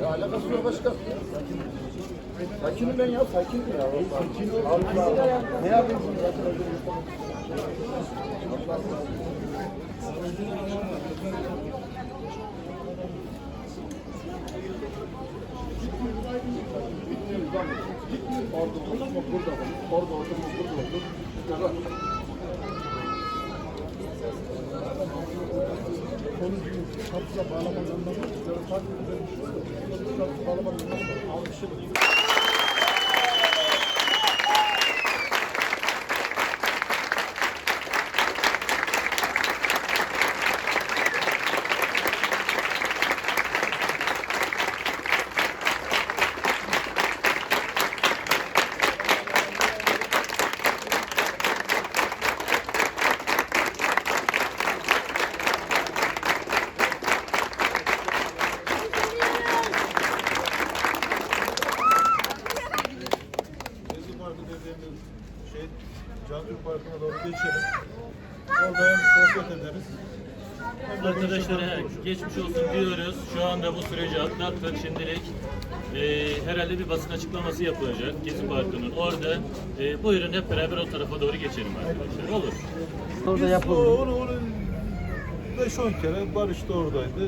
Ya alakası yok başka. Sakinim ben ya, sakinim ya. Sakin Allah. Ne yapıyorsun Orada oturma burada. Orada oturma burada otur. Burada. Konu kapıya bağlamanın anlamı. Farklı bir şey yok. Kapıya bağlamanın anlamı. Almışım. Dediğimiz şey Can Türk Parkı'na doğru geçelim. Orada hem sohbet ederiz. Arkadaşlara geçmiş olsun diyoruz. Şu anda bu süreci atlattık şimdilik. Ee, herhalde bir basın açıklaması yapılacak Gezi Parkı'nın orada. Ee, buyurun hep beraber o tarafa doğru geçelim arkadaşlar. Olur. Biz o- onu, onu 5-10 kere Barış da oradaydı.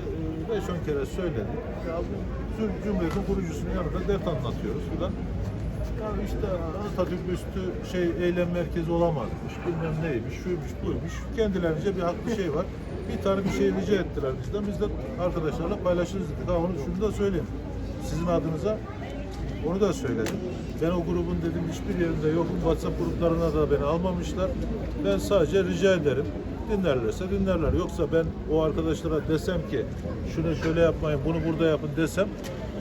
Ee, 5-10 kere söyledik. Ya bu Türk Cumhuriyeti'nin kurucusunun yanında dert anlatıyoruz filan. Ya işte Atatürk üstü şey eylem merkezi olamazmış, bilmem neymiş, şuymuş, buymuş. Kendilerince bir haklı şey var. Bir tane bir şey rica ettiler bizden. Biz de arkadaşlarla paylaşırız dedik. Ha onu şunu da söyleyeyim. Sizin adınıza onu da söyledim. Ben o grubun dedim hiçbir yerinde yokum. WhatsApp gruplarına da beni almamışlar. Ben sadece rica ederim. Dinlerlerse dinlerler. Yoksa ben o arkadaşlara desem ki şunu şöyle yapmayın, bunu burada yapın desem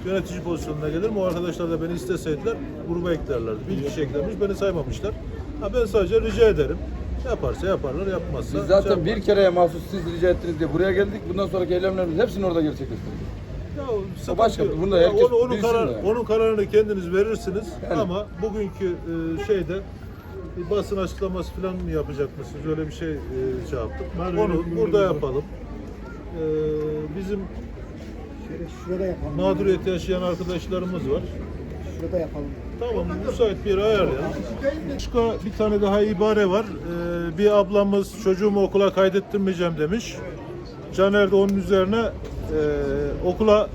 yönetici pozisyonuna gelirim. O arkadaşlar da beni isteseydiler gruba eklerlerdi. Bir kişi eklemiş, beni saymamışlar. Ha ben sadece rica ederim. Yaparsa yaparlar, yapmazsa Biz zaten şey bir kereye mahsus siz rica ettiniz diye buraya geldik. Bundan sonraki eylemlerimizi hepsini orada gerçekleştirdik. Ya, başka, yok. bunu da Ya herkes onu, onun, karar, yani. onun kararını kendiniz verirsiniz Yani. ama bugünkü e, şeyde bir basın açıklaması falan mı yapacak mısınız? Öyle bir şey e, şey yaptık. Onu burada yapalım. E, bizim Şöyle şurada yapalım. mağduriyet yaşayan arkadaşlarımız var. Şurada yapalım. Tamam, müsait bir yere ayarlayalım. Başka bir tane daha ibare var. Ee, bir ablamız çocuğumu okula kaydettirmeyeceğim demiş. Caner de onun üzerine e, okula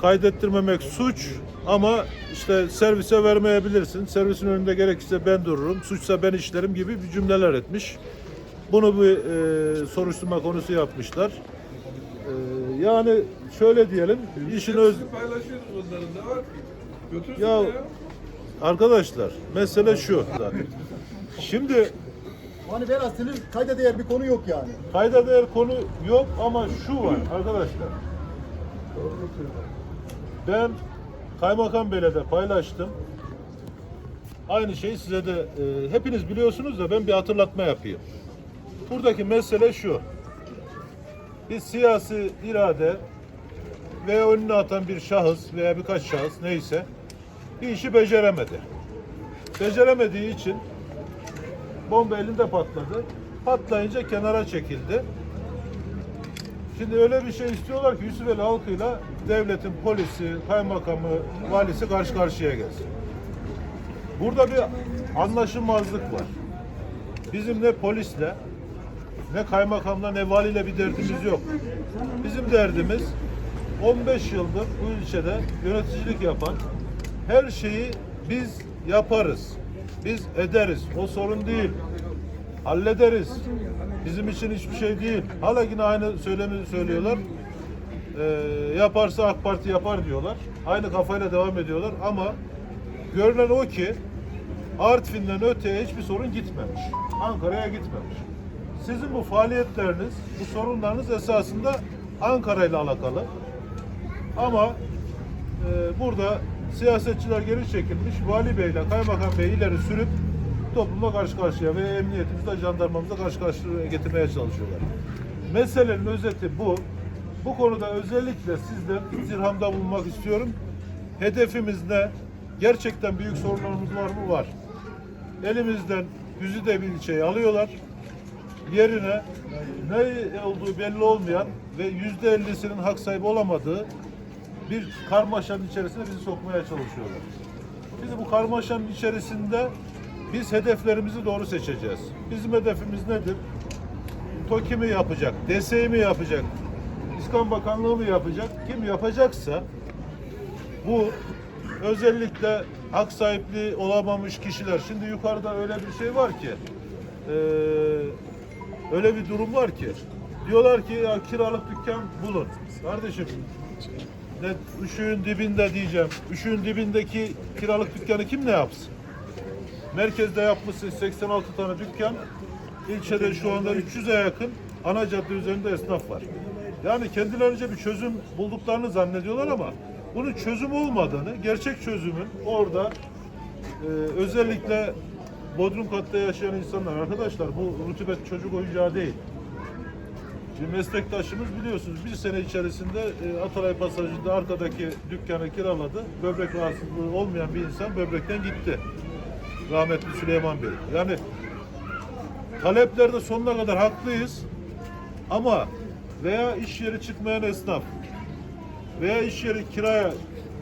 kaydettirmemek suç ama işte servise vermeyebilirsin. Servisin önünde gerekirse ben dururum, suçsa ben işlerim gibi bir cümleler etmiş. Bunu bir e, soruşturma konusu yapmışlar. E, yani şöyle diyelim, işin öz... paylaşıyoruz onların da var ki. Götürsün Ya arkadaşlar mesele şu zaten. Şimdi Hani ben aslında kayda değer bir konu yok yani. kayda değer konu yok ama şu var arkadaşlar. Ben Kaymakam Bey'le de paylaştım. Aynı şeyi size de e, hepiniz biliyorsunuz da ben bir hatırlatma yapayım. Buradaki mesele şu. Bir siyasi irade veya önüne atan bir şahıs veya birkaç şahıs neyse bir işi beceremedi. Beceremediği için bomba elinde patladı. Patlayınca kenara çekildi. Şimdi öyle bir şey istiyorlar ki Yusufeli halkıyla devletin polisi, kaymakamı, valisi karşı karşıya gelsin. Burada bir anlaşılmazlık var. Bizim ne polisle, ne kaymakamla, ne valiyle bir derdimiz yok. Bizim derdimiz 15 yıldır bu ilçede yöneticilik yapan her şeyi biz yaparız. Biz ederiz. O sorun değil. Hallederiz. Bizim için hiçbir şey değil. Hala yine aynı söylemi söylüyorlar. Ee, yaparsa AK Parti yapar diyorlar. Aynı kafayla devam ediyorlar ama görünen o ki Artvin'den öteye hiçbir sorun gitmemiş. Ankara'ya gitmemiş. Sizin bu faaliyetleriniz, bu sorunlarınız esasında Ankara ile alakalı. Ama e, burada siyasetçiler geri çekilmiş, Vali Bey ile Kaymakam Bey ileri sürüp toplumla karşı karşıya ve emniyetimizle, jandarmamızla karşı karşıya getirmeye çalışıyorlar. Meselenin özeti bu. Bu konuda özellikle sizden istirhamda bulunmak istiyorum. Hedefimiz ne? Gerçekten büyük sorunlarımız var mı? Var. Elimizden Güzide ilçeyi alıyorlar. Yerine ne olduğu belli olmayan ve yüzde ellisinin hak sahibi olamadığı bir karmaşanın içerisine bizi sokmaya çalışıyorlar. Biz bu karmaşanın içerisinde biz hedeflerimizi doğru seçeceğiz. Bizim hedefimiz nedir? TOKİ mi yapacak, DSİ mi yapacak, İskan Bakanlığı mı yapacak? Kim yapacaksa bu özellikle hak sahipliği olamamış kişiler. Şimdi yukarıda öyle bir şey var ki eee, öyle bir durum var ki diyorlar ki ya kiralık dükkan bulun. Kardeşim ne üşüğün dibinde diyeceğim. Üşüğün dibindeki kiralık dükkanı kim ne yapsın? Merkezde yapmışsın 86 tane dükkan. İlçede şu anda 300'e yakın ana cadde üzerinde esnaf var. Yani kendilerince bir çözüm bulduklarını zannediyorlar ama bunun çözüm olmadığını, gerçek çözümün orada e, özellikle Bodrum katta yaşayan insanlar arkadaşlar bu rutubet çocuk oyuncağı değil. Bir meslektaşımız biliyorsunuz bir sene içerisinde e, Atalay Pasajı'nda arkadaki dükkanı kiraladı. Böbrek rahatsızlığı olmayan bir insan böbrekten gitti. Rahmetli Süleyman Bey. Yani taleplerde sonuna kadar haklıyız. Ama veya iş yeri çıkmayan esnaf veya iş yeri kiraya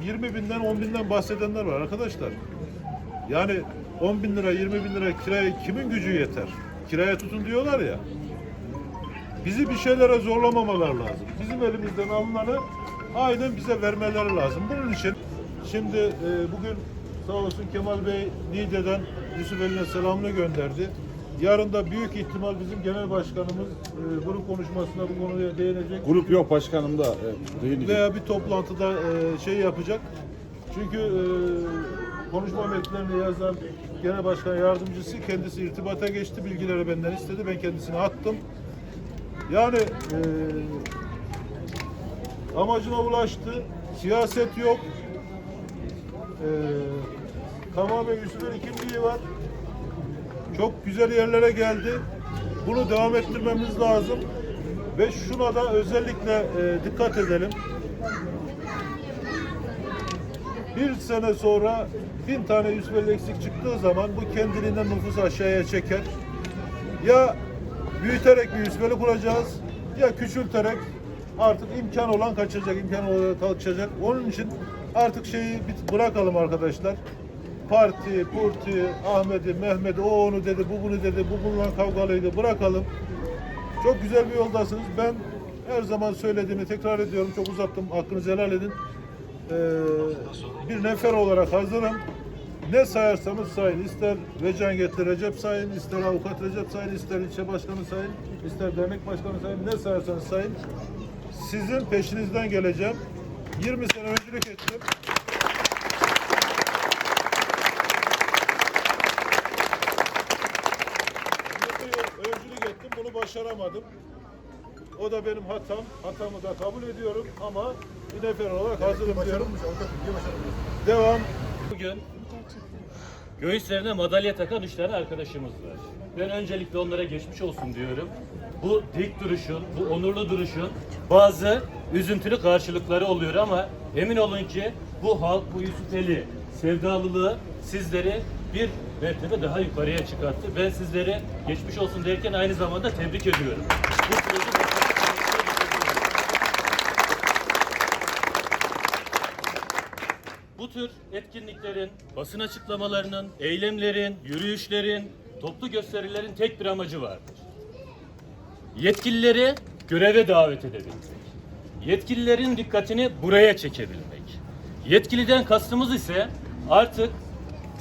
20 binden 10 binden bahsedenler var arkadaşlar. Yani 10 bin lira 20 bin lira kiraya kimin gücü yeter? Kiraya tutun diyorlar ya. Bizi bir şeylere zorlamamalar lazım. Bizim elimizden alınanı aynen bize vermeleri lazım. Bunun için şimdi e, bugün sağ olsun Kemal Bey Niğde'den Yusuf Eline selamını gönderdi. Yarın da büyük ihtimal bizim genel başkanımız e, grup konuşmasında bu konuya değinecek Grup yok başkanım da değinecek. veya bir toplantıda e, şey yapacak. Çünkü e, konuşma metnlerini yazan genel başkan yardımcısı kendisi irtibata geçti. Bilgileri benden istedi. Ben kendisine attım. Yani e, amacına ulaştı. Siyaset yok. E, tamamen Yusuf'un kimliği var. Çok güzel yerlere geldi. Bunu devam ettirmemiz lazım. Ve şuna da özellikle e, dikkat edelim. Bir sene sonra bin tane Yusufeli eksik çıktığı zaman bu kendiliğinden nüfusu aşağıya çeker. Ya büyüterek bir Yusufeli kuracağız ya küçülterek artık imkan olan kaçacak, imkan olan kalkacak. Onun için artık şeyi bırakalım arkadaşlar. Parti, purti, Ahmet'i, Mehmet'i, o onu dedi, bu bunu dedi, bu bununla kavgalıydı. Bırakalım. Çok güzel bir yoldasınız. Ben her zaman söylediğimi tekrar ediyorum. Çok uzattım. Hakkınızı helal edin. Ee, bir nefer olarak hazırım. Ne sayarsanız sayın. İster Vecan Getli Recep sayın, ister avukat Recep sayın, ister ilçe başkanı sayın, ister dernek başkanı sayın. Ne sayarsanız sayın. Sizin peşinizden geleceğim. 20 sene öncülük ettim. Öncülük ettim. Bunu başaramadım. O da benim hatam. Hatamı da kabul ediyorum ama bir nefer olarak hazırım diyorum. Devam. Bugün göğüslerine madalya takan üç tane arkadaşımız var. Ben öncelikle onlara geçmiş olsun diyorum. Bu dik duruşun, bu onurlu duruşun bazı üzüntülü karşılıkları oluyor ama emin olun ki bu halk, bu Yusufeli sevdalılığı sizleri bir mertebe daha yukarıya çıkarttı. Ben sizlere geçmiş olsun derken aynı zamanda tebrik ediyorum. Bu Bu tür etkinliklerin, basın açıklamalarının, eylemlerin, yürüyüşlerin, toplu gösterilerin tek bir amacı vardır. Yetkilileri göreve davet edebilmek. Yetkililerin dikkatini buraya çekebilmek. Yetkiliden kastımız ise artık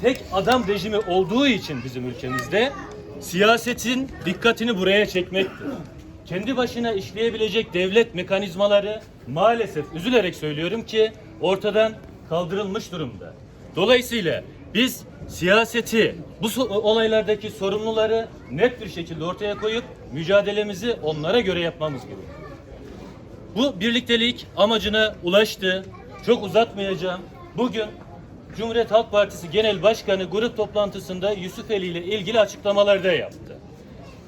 tek adam rejimi olduğu için bizim ülkemizde siyasetin dikkatini buraya çekmektir. Kendi başına işleyebilecek devlet mekanizmaları maalesef üzülerek söylüyorum ki ortadan kaldırılmış durumda. Dolayısıyla biz siyaseti, bu olaylardaki sorumluları net bir şekilde ortaya koyup mücadelemizi onlara göre yapmamız gerekiyor. Bu birliktelik amacına ulaştı. Çok uzatmayacağım. Bugün Cumhuriyet Halk Partisi Genel Başkanı grup toplantısında Yusufeli ile ilgili açıklamalarda yaptı.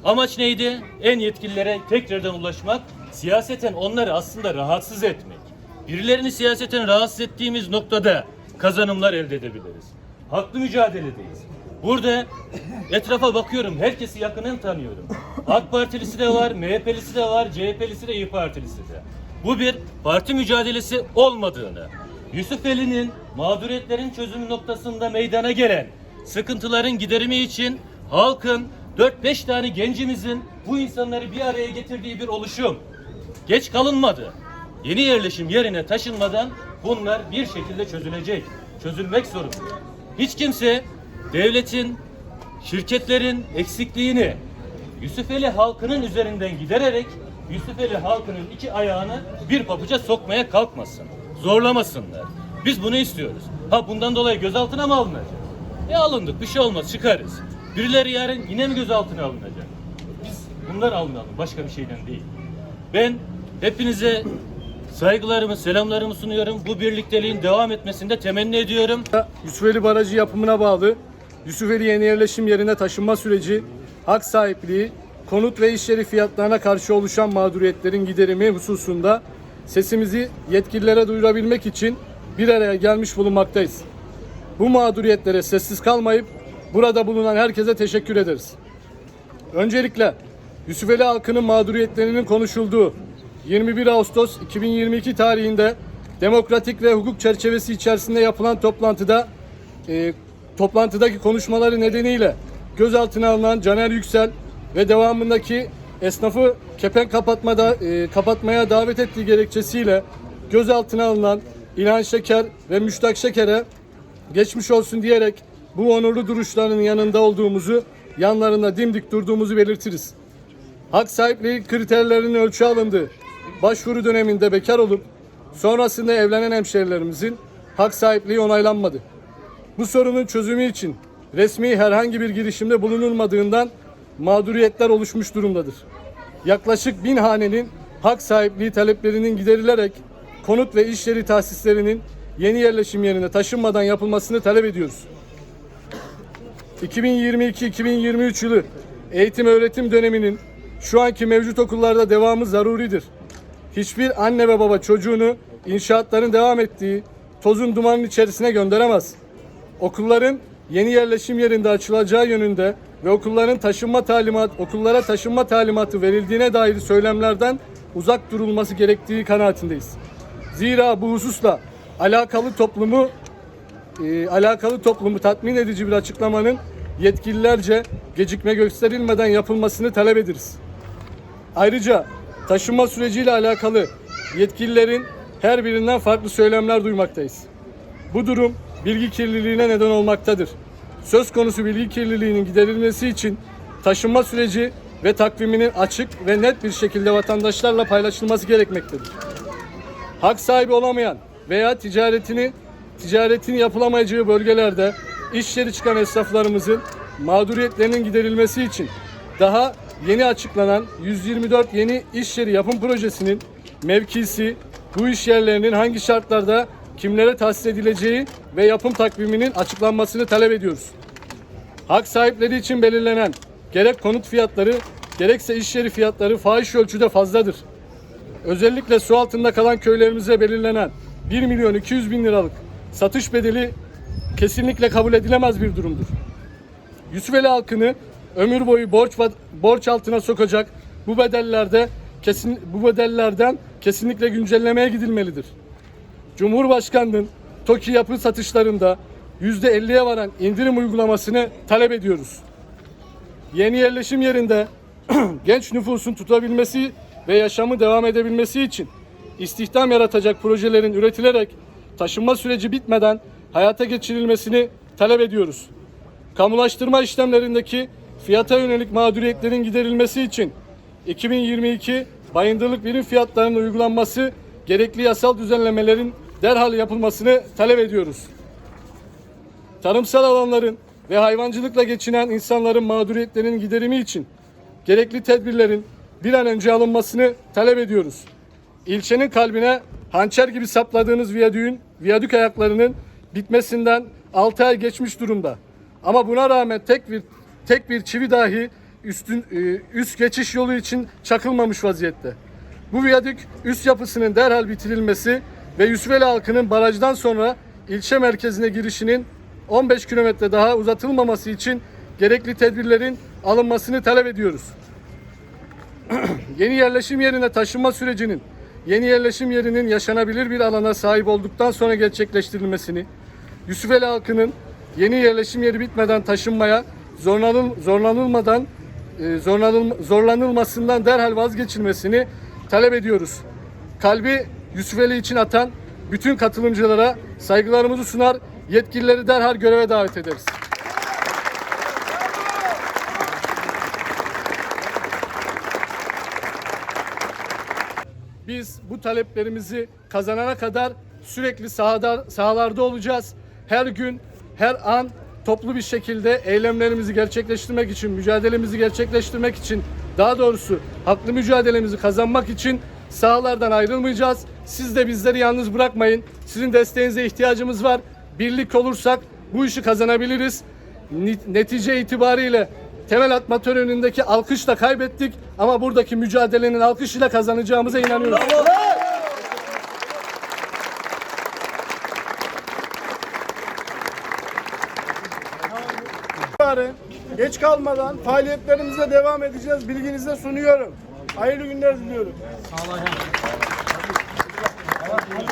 Amaç neydi? En yetkililere tekrardan ulaşmak, siyaseten onları aslında rahatsız etmek. Birilerini siyaseten rahatsız ettiğimiz noktada kazanımlar elde edebiliriz. Haklı mücadeledeyiz. Burada etrafa bakıyorum, herkesi yakından tanıyorum. AK Partilisi de var, MHP'lisi de var, CHP'lisi de İYİ Partilisi de. Bu bir parti mücadelesi olmadığını, Yusufeli'nin mağduriyetlerin çözümü noktasında meydana gelen sıkıntıların giderimi için halkın 4-5 tane gencimizin bu insanları bir araya getirdiği bir oluşum. Geç kalınmadı. Yeni yerleşim yerine taşınmadan bunlar bir şekilde çözülecek. Çözülmek zorunda. Hiç kimse devletin, şirketlerin eksikliğini Yusufeli halkının üzerinden gidererek Yusufeli halkının iki ayağını bir pabuca sokmaya kalkmasın. Zorlamasınlar. Biz bunu istiyoruz. Ha bundan dolayı gözaltına mı alınacak? E alındık bir şey olmaz çıkarız. Birileri yarın yine mi gözaltına alınacak? Biz bunlar alınalım başka bir şeyden değil. Ben hepinize saygılarımı, selamlarımı sunuyorum. Bu birlikteliğin devam etmesini de temenni ediyorum. Yusufeli Barajı yapımına bağlı Yusufeli yeni yerleşim yerine taşınma süreci, hak sahipliği, konut ve iş yeri fiyatlarına karşı oluşan mağduriyetlerin giderimi hususunda sesimizi yetkililere duyurabilmek için bir araya gelmiş bulunmaktayız. Bu mağduriyetlere sessiz kalmayıp burada bulunan herkese teşekkür ederiz. Öncelikle Yusufeli halkının mağduriyetlerinin konuşulduğu 21 Ağustos 2022 tarihinde demokratik ve hukuk çerçevesi içerisinde yapılan toplantıda e, toplantıdaki konuşmaları nedeniyle gözaltına alınan Caner Yüksel ve devamındaki esnafı kepen kapatmada e, kapatmaya davet ettiği gerekçesiyle gözaltına alınan İlhan Şeker ve Müştak Şeker'e geçmiş olsun diyerek bu onurlu duruşlarının yanında olduğumuzu, yanlarında dimdik durduğumuzu belirtiriz. Hak sahipliği kriterlerinin ölçü alındığı başvuru döneminde bekar olup sonrasında evlenen hemşehrilerimizin hak sahipliği onaylanmadı. Bu sorunun çözümü için resmi herhangi bir girişimde bulunulmadığından mağduriyetler oluşmuş durumdadır. Yaklaşık bin hanenin hak sahipliği taleplerinin giderilerek konut ve iş yeri tahsislerinin yeni yerleşim yerine taşınmadan yapılmasını talep ediyoruz. 2022-2023 yılı eğitim öğretim döneminin şu anki mevcut okullarda devamı zaruridir. Hiçbir anne ve baba çocuğunu inşaatların devam ettiği tozun dumanın içerisine gönderemez. Okulların yeni yerleşim yerinde açılacağı yönünde ve okulların taşınma talimat, okullara taşınma talimatı verildiğine dair söylemlerden uzak durulması gerektiği kanaatindeyiz. Zira bu hususla alakalı toplumu e, alakalı toplumu tatmin edici bir açıklamanın yetkililerce gecikme gösterilmeden yapılmasını talep ederiz. Ayrıca taşınma süreciyle alakalı yetkililerin her birinden farklı söylemler duymaktayız. Bu durum bilgi kirliliğine neden olmaktadır. Söz konusu bilgi kirliliğinin giderilmesi için taşınma süreci ve takviminin açık ve net bir şekilde vatandaşlarla paylaşılması gerekmektedir. Hak sahibi olamayan veya ticaretini ticaretin yapılamayacağı bölgelerde iş yeri çıkan esnaflarımızın mağduriyetlerinin giderilmesi için daha yeni açıklanan 124 yeni iş yeri yapım projesinin mevkisi, bu iş yerlerinin hangi şartlarda kimlere tahsis edileceği ve yapım takviminin açıklanmasını talep ediyoruz. Hak sahipleri için belirlenen gerek konut fiyatları gerekse iş yeri fiyatları fahiş ölçüde fazladır. Özellikle su altında kalan köylerimize belirlenen 1 milyon 200 bin liralık satış bedeli kesinlikle kabul edilemez bir durumdur. Yusufeli halkını ömür boyu borç borç altına sokacak bu bedellerde kesin bu bedellerden kesinlikle güncellemeye gidilmelidir. Cumhurbaşkanının TOKİ yapı satışlarında %50'ye varan indirim uygulamasını talep ediyoruz. Yeni yerleşim yerinde genç nüfusun tutabilmesi ve yaşamı devam edebilmesi için istihdam yaratacak projelerin üretilerek taşınma süreci bitmeden hayata geçirilmesini talep ediyoruz. Kamulaştırma işlemlerindeki fiyata yönelik mağduriyetlerin giderilmesi için 2022 bayındırlık birim fiyatlarının uygulanması gerekli yasal düzenlemelerin derhal yapılmasını talep ediyoruz. Tarımsal alanların ve hayvancılıkla geçinen insanların mağduriyetlerinin giderimi için gerekli tedbirlerin bir an önce alınmasını talep ediyoruz. İlçenin kalbine hançer gibi sapladığınız viyadüğün, viyadük ayaklarının bitmesinden 6 ay geçmiş durumda. Ama buna rağmen tek bir tek bir çivi dahi üstün e, üst geçiş yolu için çakılmamış vaziyette. Bu viyadük üst yapısının derhal bitirilmesi ve Yusufeli halkının barajdan sonra ilçe merkezine girişinin 15 kilometre daha uzatılmaması için gerekli tedbirlerin alınmasını talep ediyoruz. yeni yerleşim yerine taşınma sürecinin yeni yerleşim yerinin yaşanabilir bir alana sahip olduktan sonra gerçekleştirilmesini, Yusufeli halkının yeni yerleşim yeri bitmeden taşınmaya zorlanıl, zorlanılmadan e, zorlanıl, zorlanılmasından derhal vazgeçilmesini talep ediyoruz. Kalbi Yusufeli için atan bütün katılımcılara saygılarımızı sunar, yetkilileri derhal göreve davet ederiz. Biz bu taleplerimizi kazanana kadar sürekli sahada, sahalarda olacağız. Her gün, her an toplu bir şekilde eylemlerimizi gerçekleştirmek için, mücadelemizi gerçekleştirmek için, daha doğrusu haklı mücadelemizi kazanmak için sahalardan ayrılmayacağız. Siz de bizleri yalnız bırakmayın. Sizin desteğinize ihtiyacımız var. Birlik olursak bu işi kazanabiliriz. Netice itibariyle temel atma törenindeki alkışla kaybettik ama buradaki mücadelenin alkışıyla kazanacağımıza inanıyoruz. Geç kalmadan faaliyetlerimize devam edeceğiz. Bilginize sunuyorum. Hayırlı günler diliyorum.